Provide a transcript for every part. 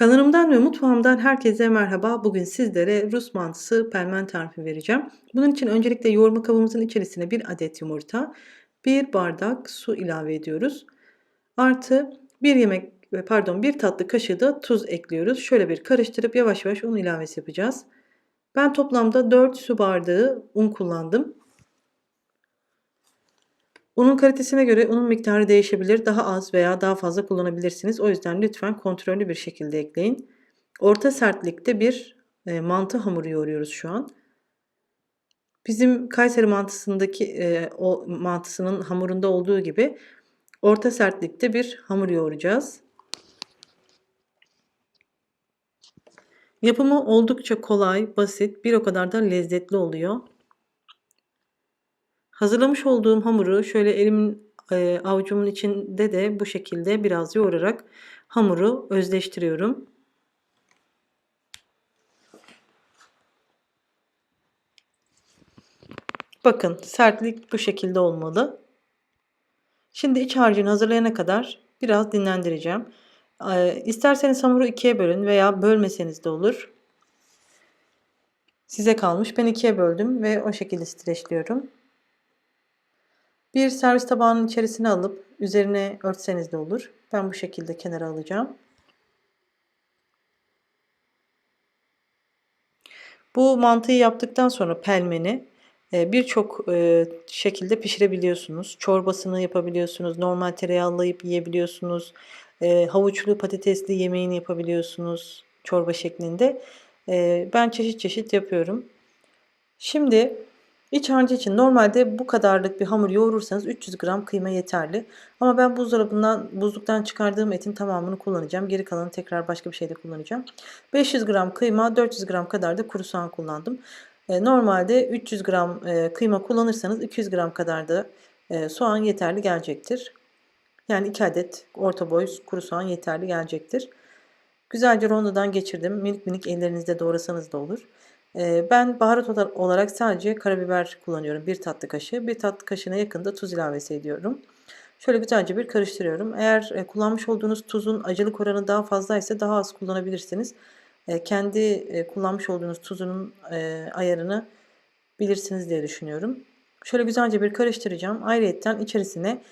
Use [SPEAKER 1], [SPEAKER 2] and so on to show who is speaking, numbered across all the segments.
[SPEAKER 1] Kanalımdan ve mutfağımdan herkese merhaba. Bugün sizlere Rus mantısı pelmen tarifi vereceğim. Bunun için öncelikle yoğurma kabımızın içerisine bir adet yumurta, bir bardak su ilave ediyoruz. Artı bir yemek pardon bir tatlı kaşığı da tuz ekliyoruz. Şöyle bir karıştırıp yavaş yavaş un ilavesi yapacağız. Ben toplamda 4 su bardağı un kullandım. Unun kalitesine göre unun miktarı değişebilir. Daha az veya daha fazla kullanabilirsiniz. O yüzden lütfen kontrollü bir şekilde ekleyin. Orta sertlikte bir e, mantı hamuru yoğuruyoruz şu an. Bizim Kayseri mantısındaki e, o mantısının hamurunda olduğu gibi orta sertlikte bir hamur yoğuracağız. Yapımı oldukça kolay, basit, bir o kadar da lezzetli oluyor. Hazırlamış olduğum hamuru şöyle elimin e, avucumun içinde de bu şekilde biraz yoğurarak hamuru özleştiriyorum. Bakın sertlik bu şekilde olmalı. Şimdi iç harcını hazırlayana kadar biraz dinlendireceğim. E, isterseniz hamuru ikiye bölün veya bölmeseniz de olur. Size kalmış. Ben ikiye böldüm ve o şekilde streçliyorum. Bir servis tabağının içerisine alıp üzerine örtseniz de olur. Ben bu şekilde kenara alacağım. Bu mantıyı yaptıktan sonra pelmeni e, birçok e, şekilde pişirebiliyorsunuz. Çorbasını yapabiliyorsunuz. Normal tereyağlayıp yiyebiliyorsunuz. E, havuçlu patatesli yemeğini yapabiliyorsunuz. Çorba şeklinde. Ben çeşit çeşit yapıyorum. Şimdi İç harcı için normalde bu kadarlık bir hamur yoğurursanız 300 gram kıyma yeterli. Ama ben buzdolabından, buzluktan çıkardığım etin tamamını kullanacağım. Geri kalanı tekrar başka bir şeyde kullanacağım. 500 gram kıyma, 400 gram kadar da kuru soğan kullandım. E, normalde 300 gram e, kıyma kullanırsanız 200 gram kadar da e, soğan yeterli gelecektir. Yani 2 adet orta boy kuru soğan yeterli gelecektir. Güzelce rondodan geçirdim. Minik minik ellerinizde doğrasanız da olur. Ben baharat olarak sadece karabiber kullanıyorum. Bir tatlı kaşığı. Bir tatlı kaşığına yakında tuz ilavesi ediyorum. Şöyle güzelce bir karıştırıyorum. Eğer kullanmış olduğunuz tuzun acılık oranı daha fazlaysa daha az kullanabilirsiniz. Kendi kullanmış olduğunuz tuzun ayarını bilirsiniz diye düşünüyorum. Şöyle güzelce bir karıştıracağım. Ayrıca içerisine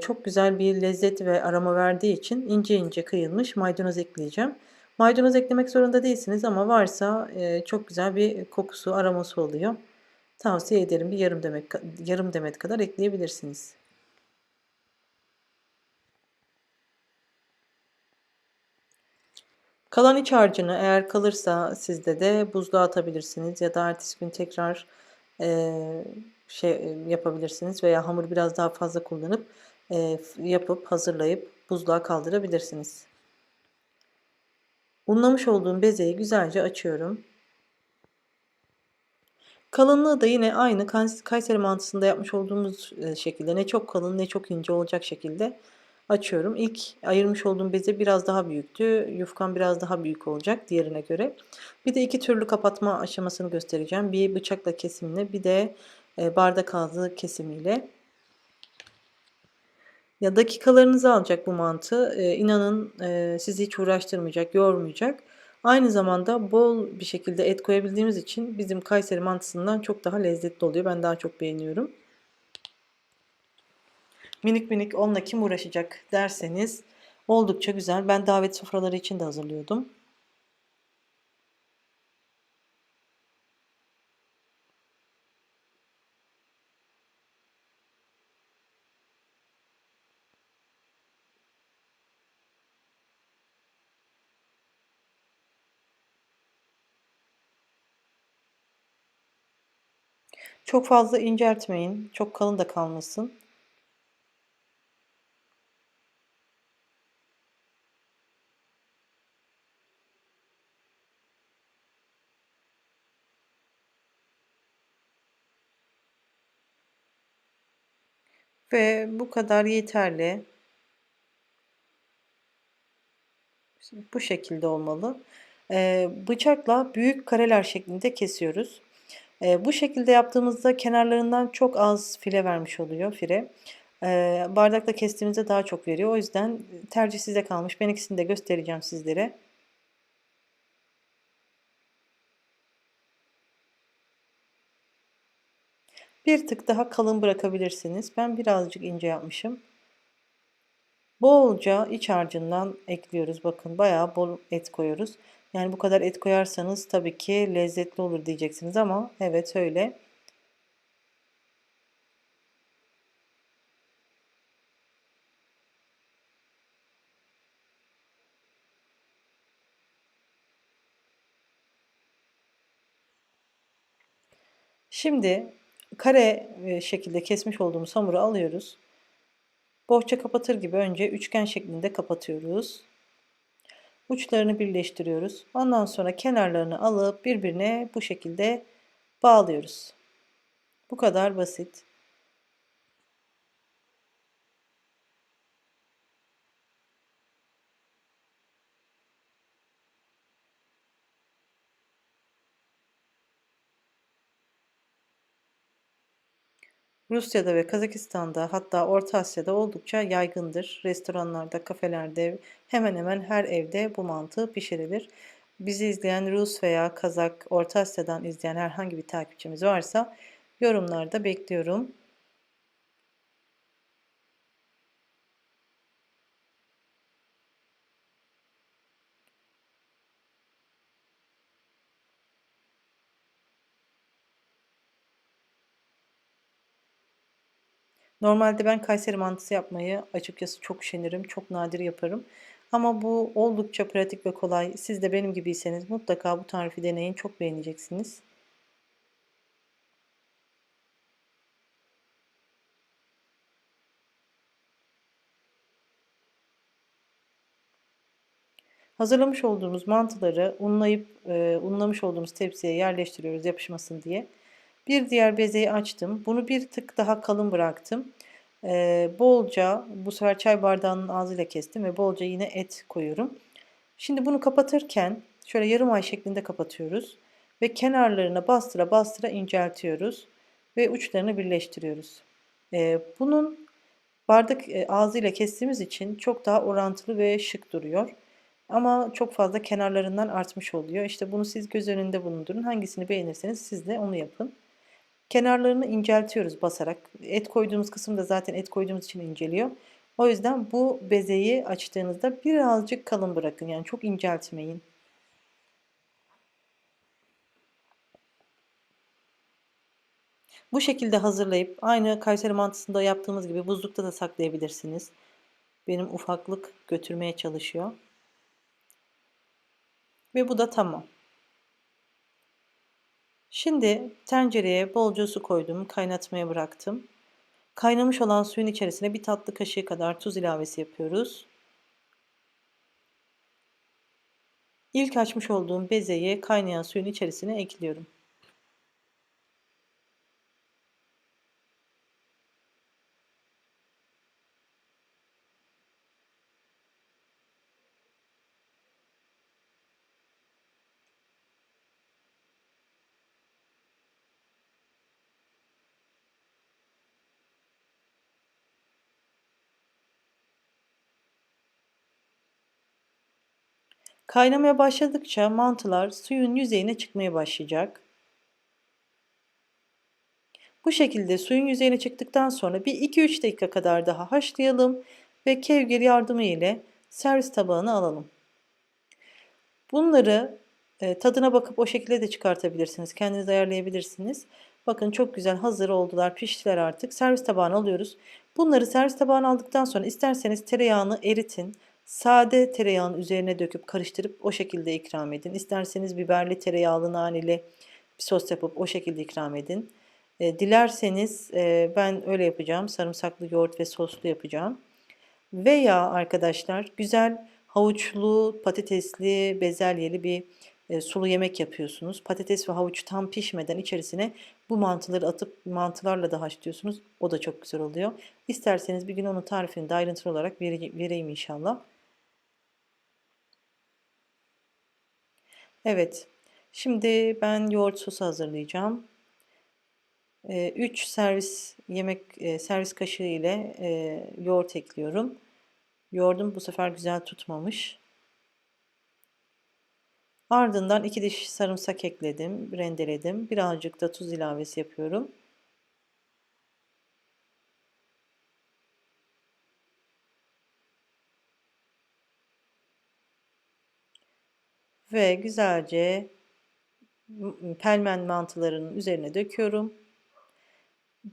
[SPEAKER 1] çok güzel bir lezzet ve aroma verdiği için ince ince kıyılmış maydanoz ekleyeceğim. Maydanoz eklemek zorunda değilsiniz ama varsa e, çok güzel bir kokusu, aroması oluyor. Tavsiye ederim. Bir yarım demet, yarım demet kadar ekleyebilirsiniz. Kalan iç harcını eğer kalırsa sizde de buzluğa atabilirsiniz ya da ertesi gün tekrar e, şey e, yapabilirsiniz veya hamur biraz daha fazla kullanıp e, yapıp hazırlayıp buzluğa kaldırabilirsiniz. Unlamış olduğum bezeyi güzelce açıyorum. Kalınlığı da yine aynı Kayseri mantısında yapmış olduğumuz e, şekilde ne çok kalın ne çok ince olacak şekilde açıyorum. İlk ayırmış olduğum beze biraz daha büyüktü. Yufkan biraz daha büyük olacak diğerine göre. Bir de iki türlü kapatma aşamasını göstereceğim. Bir bıçakla kesimle bir de e, bardak ağzı kesimiyle. Ya dakikalarınızı alacak bu mantı. Ee, inanın e, sizi hiç uğraştırmayacak, yormayacak. Aynı zamanda bol bir şekilde et koyabildiğimiz için bizim Kayseri mantısından çok daha lezzetli oluyor. Ben daha çok beğeniyorum. Minik minik onunla kim uğraşacak derseniz oldukça güzel. Ben davet sofraları için de hazırlıyordum. Çok fazla inceltmeyin. Çok kalın da kalmasın. Ve bu kadar yeterli. Bu şekilde olmalı. Ee, bıçakla büyük kareler şeklinde kesiyoruz. E, bu şekilde yaptığımızda kenarlarından çok az file vermiş oluyor fire. E, bardakla kestiğimizde daha çok veriyor. O yüzden tercih size kalmış. Ben ikisini de göstereceğim sizlere. Bir tık daha kalın bırakabilirsiniz. Ben birazcık ince yapmışım. Bolca iç harcından ekliyoruz. Bakın bayağı bol et koyuyoruz. Yani bu kadar et koyarsanız tabii ki lezzetli olur diyeceksiniz ama evet öyle. Şimdi kare e, şekilde kesmiş olduğumuz hamuru alıyoruz. Bohça kapatır gibi önce üçgen şeklinde kapatıyoruz. Uçlarını birleştiriyoruz. Ondan sonra kenarlarını alıp birbirine bu şekilde bağlıyoruz. Bu kadar basit. Rusya'da ve Kazakistan'da hatta Orta Asya'da oldukça yaygındır. Restoranlarda, kafelerde hemen hemen her evde bu mantı pişirilir. Bizi izleyen Rus veya Kazak, Orta Asya'dan izleyen herhangi bir takipçimiz varsa yorumlarda bekliyorum. Normalde ben Kayseri mantısı yapmayı açıkçası çok üşenirim, çok nadir yaparım. Ama bu oldukça pratik ve kolay. Siz de benim gibiyseniz mutlaka bu tarifi deneyin, çok beğeneceksiniz. Hazırlamış olduğumuz mantıları unlayıp e, unlamış olduğumuz tepsiye yerleştiriyoruz yapışmasın diye. Bir diğer bezeyi açtım. Bunu bir tık daha kalın bıraktım. E, bolca bu sefer çay bardağının ağzıyla kestim ve bolca yine et koyuyorum. Şimdi bunu kapatırken şöyle yarım ay şeklinde kapatıyoruz ve kenarlarına bastıra bastıra inceltiyoruz ve uçlarını birleştiriyoruz. E, bunun bardak e, ağzıyla kestiğimiz için çok daha orantılı ve şık duruyor. Ama çok fazla kenarlarından artmış oluyor. İşte bunu siz göz önünde bulundurun. Hangisini beğenirseniz siz de onu yapın. Kenarlarını inceltiyoruz basarak. Et koyduğumuz kısım da zaten et koyduğumuz için inceliyor. O yüzden bu bezeyi açtığınızda birazcık kalın bırakın. Yani çok inceltmeyin. Bu şekilde hazırlayıp aynı Kayseri mantısında yaptığımız gibi buzlukta da saklayabilirsiniz. Benim ufaklık götürmeye çalışıyor. Ve bu da tamam. Şimdi tencereye bolca su koydum, kaynatmaya bıraktım. Kaynamış olan suyun içerisine bir tatlı kaşığı kadar tuz ilavesi yapıyoruz. İlk açmış olduğum bezeyi kaynayan suyun içerisine ekliyorum. Kaynamaya başladıkça mantılar suyun yüzeyine çıkmaya başlayacak. Bu şekilde suyun yüzeyine çıktıktan sonra bir 2-3 dakika kadar daha haşlayalım ve kevgir yardımı ile servis tabağına alalım. Bunları e, tadına bakıp o şekilde de çıkartabilirsiniz. Kendiniz ayarlayabilirsiniz. Bakın çok güzel hazır oldular, piştiler artık. Servis tabağına alıyoruz. Bunları servis tabağına aldıktan sonra isterseniz tereyağını eritin. Sade tereyağın üzerine döküp karıştırıp o şekilde ikram edin. İsterseniz biberli tereyağlı naneli bir sos yapıp o şekilde ikram edin. E, dilerseniz e, ben öyle yapacağım. Sarımsaklı yoğurt ve soslu yapacağım. Veya arkadaşlar güzel havuçlu, patatesli, bezelyeli bir e, sulu yemek yapıyorsunuz. Patates ve havuç tam pişmeden içerisine bu mantıları atıp mantılarla da haşlıyorsunuz. O da çok güzel oluyor. İsterseniz bir gün onun tarifini de ayrıntılı olarak vereyim inşallah. Evet. Şimdi ben yoğurt sosu hazırlayacağım. 3 servis yemek servis kaşığı ile yoğurt ekliyorum. Yoğurdum bu sefer güzel tutmamış. Ardından 2 diş sarımsak ekledim, rendeledim. Birazcık da tuz ilavesi yapıyorum. Ve güzelce pelmen mantılarının üzerine döküyorum.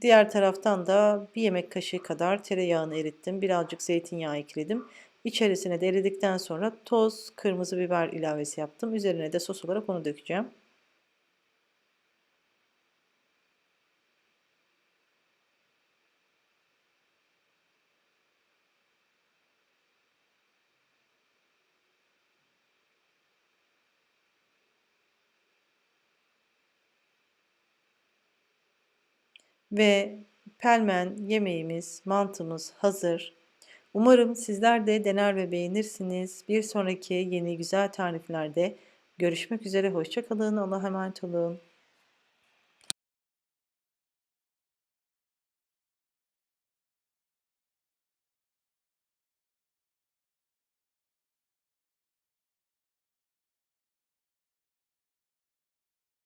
[SPEAKER 1] Diğer taraftan da bir yemek kaşığı kadar tereyağını erittim. Birazcık zeytinyağı ekledim. İçerisine de eridikten sonra toz kırmızı biber ilavesi yaptım. Üzerine de sos olarak onu dökeceğim. Ve pelmen yemeğimiz, mantımız hazır. Umarım sizler de dener ve beğenirsiniz. Bir sonraki yeni güzel tariflerde görüşmek üzere. Hoşça kalın. Allah'a emanet olun.